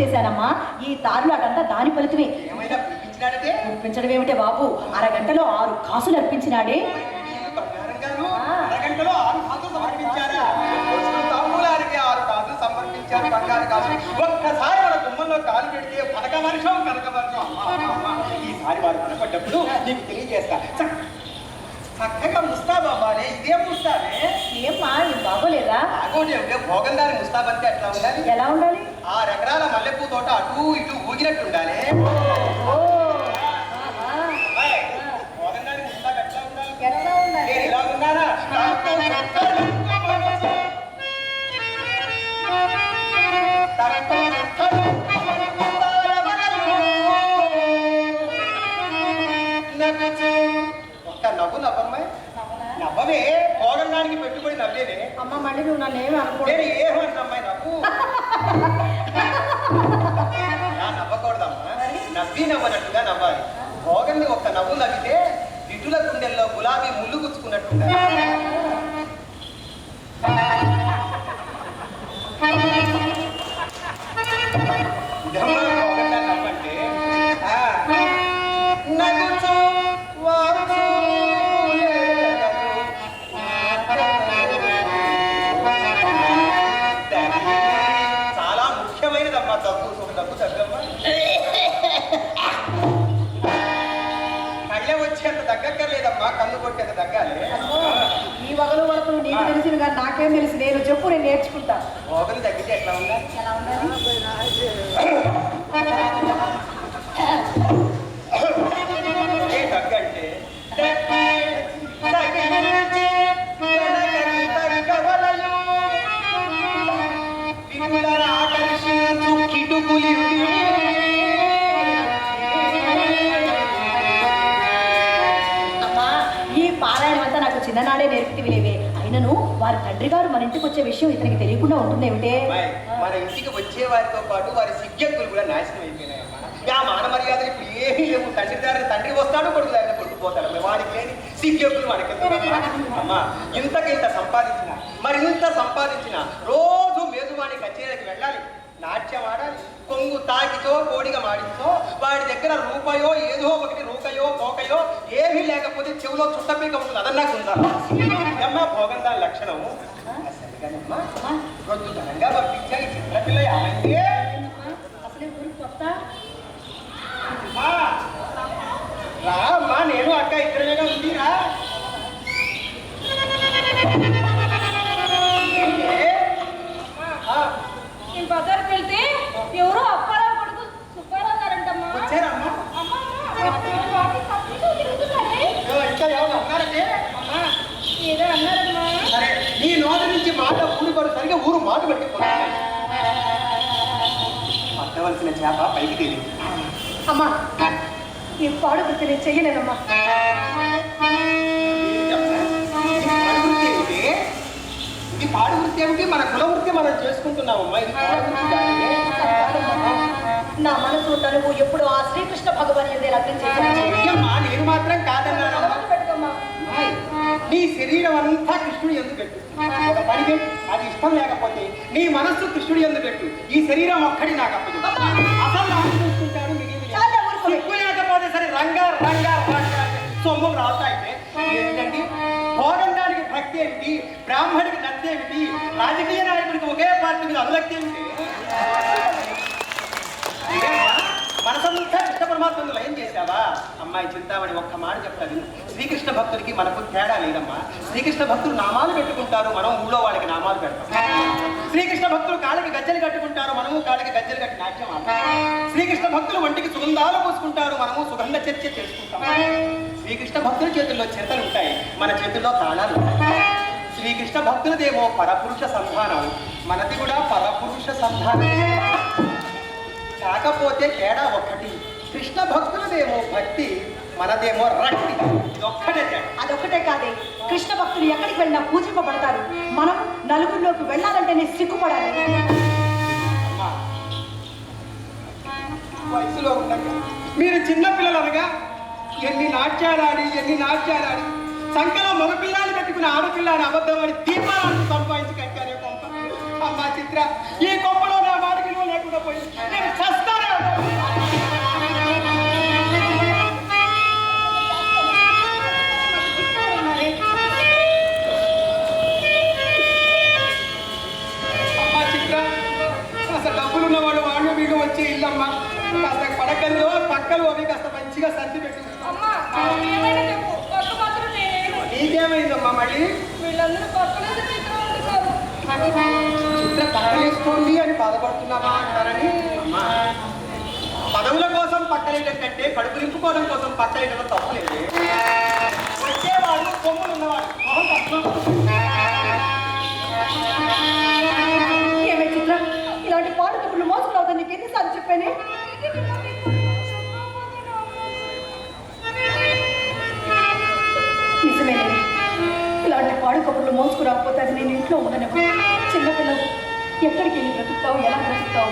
చేశానమ్మా ఈ తారులు అటంతా దాని ఫలితమే. అర్పించడం ఏమిటే బాబు? అరగంటలో ఆరు కాసులు అర్పించినాడే. ఒక్కసారి మన గుమ్మంలో కాలు పెడితే కనక వర్షం కనక వర్షం. అమ్మా, అమ్మా, అమ్మా. ఈసారి వారు కనపడ్డప్పుడు నీకు తెలియజేస్తా. చక్- చక్కగా ముస్తాబ్ అవ్వాలి ఇదే ముస్తాబే ఏమ్మా ఇది బాగోలేదా? ఆగోటి అంటే భోగం గారి ముస్తాబ్ అంటే ఎట్లా ఉండాలి. ఎలా ఉండాలి? తోట అటు ఇటు ఊగినట్టు ఉండాలి ఒక్క నవ్వు నవ్వమ్మాయి? నవ్వమే పోగడానికి పెట్టుబడి నవ్వేనే. అమ్మ మళ్ళీ నువ్వు నన్ను ఏమి అనుకో నేను ఏమన్నా అమ్మాయి నవ్వు? నవ్వి నవ్వనట్టుగా నవ్వాలి. భోగన్ని ఒక్క నవ్వు నవ్వితే ఇటుల గుండెల్లో గులాబీ ముళ్ళు గుచ్చుకున్నట్టుగా తగ్గక్కర్లేదమ్మా కన్ను కొట్టేంత తగ్గాలి ఈ వగలు వరకు నీకు తెలిసిన కానీ నాకేం తెలుసు. నేను చెప్పు నేను నేర్చుకుంటా. భోగం తగ్గితే ఎట్లా ఉందా ఎలా ఉండాలి? నాడే నేర్పితివిలేవే అయినను వారి తండ్రి గారు మన ఇంటికి వచ్చే విషయం ఇతనికి తెలియకుండా ఉంటుంది ఏమిటే? మన ఇంటికి వచ్చే వారితో పాటు వారి సిగ్గెక్కులు కూడా నాశనం అయిపోయినాయమ్మా. ఆ మాన మర్యాదలు ఇప్పుడు ఏమీ లేవు. తండ్రి దారిని తండ్రి వస్తాడు కొడుకు దారిని కొడుకు పోతాడు. వాడికి లేని సిగ్గెక్కులు వాడికి అమ్మా ఇంతకింత సంపాదించిన మరి ఇంత సంపాదించిన రోజు మేజువాణి కచేరీకి వెళ్ళాలి. నాట్యం ఆడాలి. కొంగు తాకితో కోడిగా మాడించో వాడి దగ్గర రూపాయో ఏదో ఒకటి ఏమీ లేకపోతే చెవిలో చుట్టపీక ఉంటుంది. అదన్నా ఉండాలి అమ్మా భోగం దాని లక్షణం సరిగానమ్మా ప్రొద్దుతనంగా పంపించా ఈ చిన్నపిల్ల ఏమైంది అసలే ఊరికి కొత్త. రా అమ్మా నేను అక్క ఇద్దరుగా ఉంది రా పట్టవలసిన చేప పైకి తెలియదు అమ్మా ఈ పాడు వృత్తి నేను చెయ్యలేనమ్మా ఇది పాడు వృత్తి ఏమిటి? మన కుల వృత్తి మనం చేసుకుంటున్నామమ్మా. ఇది. నా మనసు తనువు ఎప్పుడు ఆ శ్రీకృష్ణ భగవాన్ లగ్నం చేశాను చెయ్యమ్మా నేను మాత్రం నీ శరీరం అంతా కృష్ణుడు ఎందుకు పెట్టు? ఒక పని అది ఇష్టం లేకపోతే నీ మనస్సు కృష్ణుడు ఎందుకు పెట్టు? ఈ శరీరం ఒక్కడి నాకు అప్పదు అసలు నాకు చూసుకుంటాడు. సిగ్గు లేకపోతే సరే రంగా రంగా రంగా అంటే సొమ్ములు రావుతాయితే ఏంటండి? భోగండానికి భక్తి ఏమిటి? బ్రాహ్మడికి నత్తి ఏమిటి? రాజకీయ నాయకుడికి ఒకే పార్టీ మీద అనురక్తి ఏమిటి? మనసంతా కృష్ణ పరమాత్మను లయం చేశావా? అమ్మాయి చింతామణి ఒక్క మాట చెప్తాను శ్రీకృష్ణ భక్తుడికి మనకు తేడా లేదమ్మా. శ్రీకృష్ణ భక్తులు నామాలు పెట్టుకుంటారు మనం ఊళ్ళో వాళ్ళకి నామాలు పెడతాం. శ్రీకృష్ణ భక్తులు కాళ్ళకి గజ్జలు కట్టుకుంటారు మనము కాళ్ళకి గజ్జలు కట్టి నాట్యం ఆడతాం. శ్రీకృష్ణ భక్తులు ఒంటికి సుగంధాలు పోసుకుంటారు మనము సుగంధ చర్చ చేసుకుంటాం. శ్రీకృష్ణ భక్తుల చేతుల్లో చేతలు ఉంటాయి మన చేతుల్లో తాళాలు ఉంటాయి. శ్రీకృష్ణ భక్తులదేమో పరపురుష సంధానం మనది కూడా పరపురుష సంధానం. కాకపోతే తేడా ఒక్కటి. కృష్ణ భక్తులదేమో భక్తి మనదేమో రక్తి. తేడా. అదొక్కటే కాదే. కృష్ణ భక్తులు ఎక్కడికి వెళ్ళినా పూజింపబడతారు. మనం నలుగురిలోకి వెళ్ళాలంటేనే సిగ్గుపడాలి. వయసులో ఉండగా మీరు చిన్న పిల్లలు అనగా ఎన్ని నాట్యాలాడి ఎన్ని నాట్యాలాడి సంఖ్యలో మగపిల్లాలు పెట్టుకుని ఆడపిల్లని అబద్ధమని దీపాలను సంపాదించి కట్టారే కొంప. అమ్మా చిత్ర ఈ కొంపలో నా విలువ లేకుండా పోయి నేను సర్ది పెట్టు. నీకేమైందమ్మా మళ్ళీ? చిత్రం అని బాధపడుతున్నామా అంటారని? అమ్మా, పదవుల కోసం పక్కలేయడం కంటే కడుపు నింపుకోవడం కోసం పక్కలేయడం తప్పలేదు. వచ్చేవాడు కొమ్ములు ఉన్నవాడు. ఇలాంటి పాడు కబుర్లు మోసరావుతా నీకు ఎన్నిసార్లు చెప్పానే? కబుర్లు మోసుకు రాకపోతే అది నేను ఇంట్లో ఉండనివ్వ చిన్నపిల్లలు ఎక్కడికి వెళ్ళి బ్రతుకుతావు? ఎలా బ్రతుకుతావు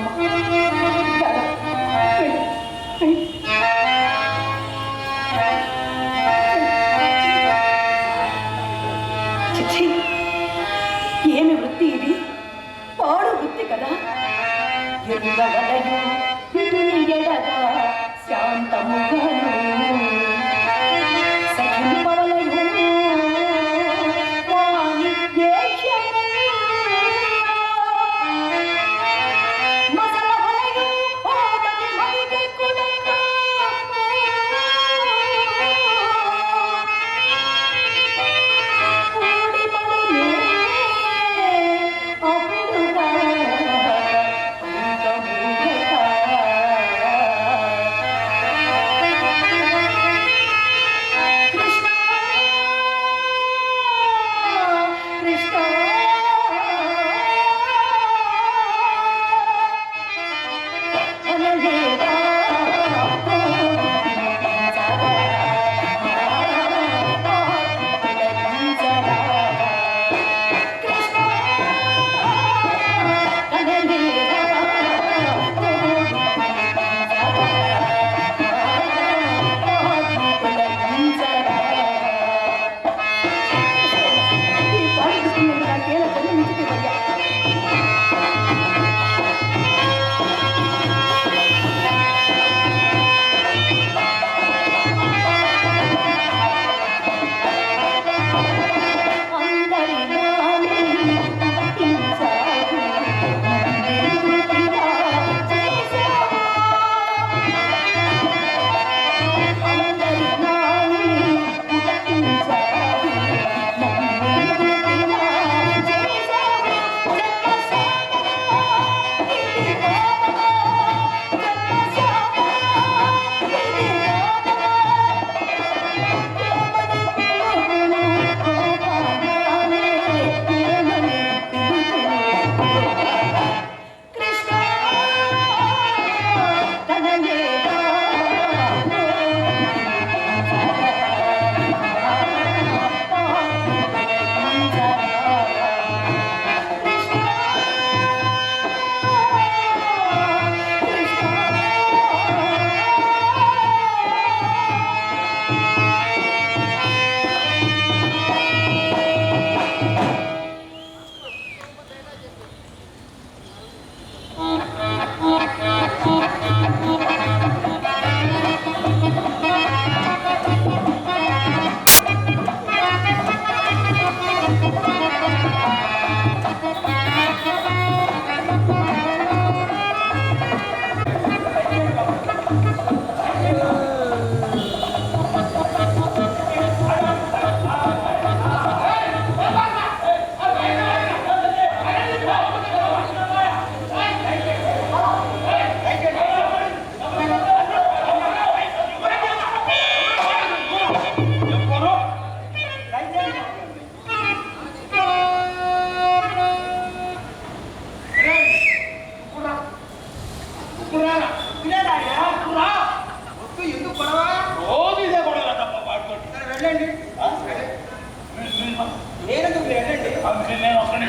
నేను ఒక్కనే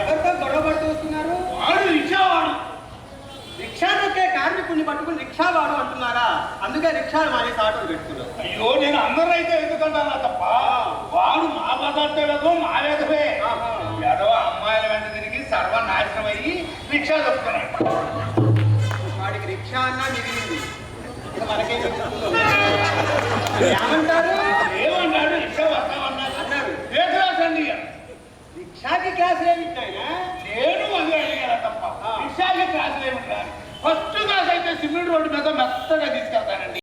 ఎవరితో గొడవ పడుతూ వస్తున్నారు? వాడు ఇచ్చేవాడు రిక్షా నొక్కే కార్మికుడిని పట్టుకుని రిక్షా వాడు అంటున్నారా? అందుకే రిక్షాలు మానేసి ఆటోలు పెట్టుకున్నారు. అయ్యో నేను అందరూ అయితే ఎందుకంటానా తప్ప? వాడు మా పదార్థాలకు మా వేదవే. ఎడవ అమ్మాయిల వెంట తిరిగి సర్వనాశనం అయ్యి రిక్షా తప్పుతున్నాడు వాడికి రిక్షా అన్నా మిగిలింది. మనకేం ఏమంటారు? ఏమన్నాడు రిక్షా వస్తామన్నాడు అన్నారు ఏ క్లాస్ అండి రిక్షాకి క్లాసులు ఏమి ఇచ్చాయినా? నేను అదే అడిగాను తప్ప. ఆ. రిక్షాకి క్లాసులు ఏమి రాదు ఫస్ట్ క్లాస్ అయితే సిమెంట్ రోడ్డు మీద మెత్తగా తీసుకెళ్తానండి.